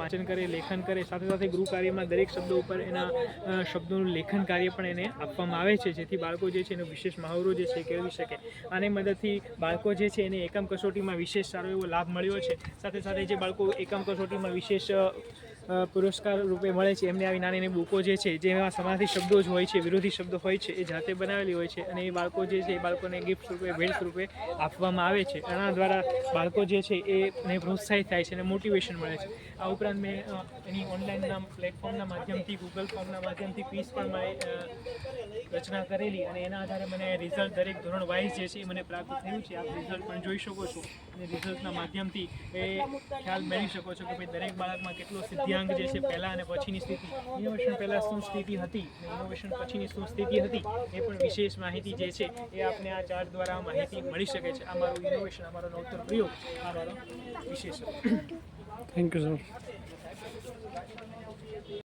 વાંચન કરે, લેખન કરે, સાથે સાથે ગૃહ કાર્યમાં દરેક શબ્દો ઉપર એના શબ્દોનું લેખન કાર્ય પણ એને આપવામાં આવે છે. જેથી બાળકો જે છે એનો વિશેષ મહાવરો જે છે કેળવી શકે. આની મદદથી બાળકો જે છે એને એકમ કસોટીમાં વિશેષ સારો એવો લાભ મળ્યો છે. સાથે સાથે જે બાળકો એકમ કસોટીમાં વિશેષ પુરસ્કાર રૂપે મળે છે. એમને આવી નાની નાની બુકો જે છે, જેમાં સમાધિ શબ્દો જ હોય છે, વિરોધી શબ્દો હોય છે, એ જાતે બનાવેલી હોય છે અને એ બાળકો જે છે, એ બાળકોને ગિફ્ટ રૂપે, ભેટ રૂપે આપવામાં આવે છે. આના દ્વારા બાળકો જે છે એને પ્રોત્સાહિત થાય છે અને મોટિવેશન મળે છે. આ ઉપરાંત મેં એની ઓનલાઈનના પ્લેટફોર્મના માધ્યમથી ગૂગલ ફોર્મના માધ્યમથી ફીસ પણ મેં રચના કરેલી અને એના આધારે મને રિઝલ્ટ દરેક ધોરણ વાઇઝ જે છે, એ મને પ્રાપ્ત થયું છે. આપ રિઝલ્ટ પણ જોઈ શકો છો. અને રિઝલ્ટના માધ્યમથી એ ખ્યાલ મેળવી શકો છો કે ભાઈ દરેક બાળકમાં કેટલો સિદ્ધાંક જે છે, પહેલાં અને પછીની સ્થિતિ. ઇનોવેશન પહેલાં શું સ્થિતિ હતી ઇનોવેશન પછીની શું સ્થિતિ હતી, એ પણ વિશેષ માહિતી જે છે, એ આપને આ ચાર્ટ દ્વારા માહિતી મળી શકે છે. આ મારું ઇનોવેશન અમારો નવતર પ્રયોગ, આ મારો વિશેષ થેન્ક યુ સર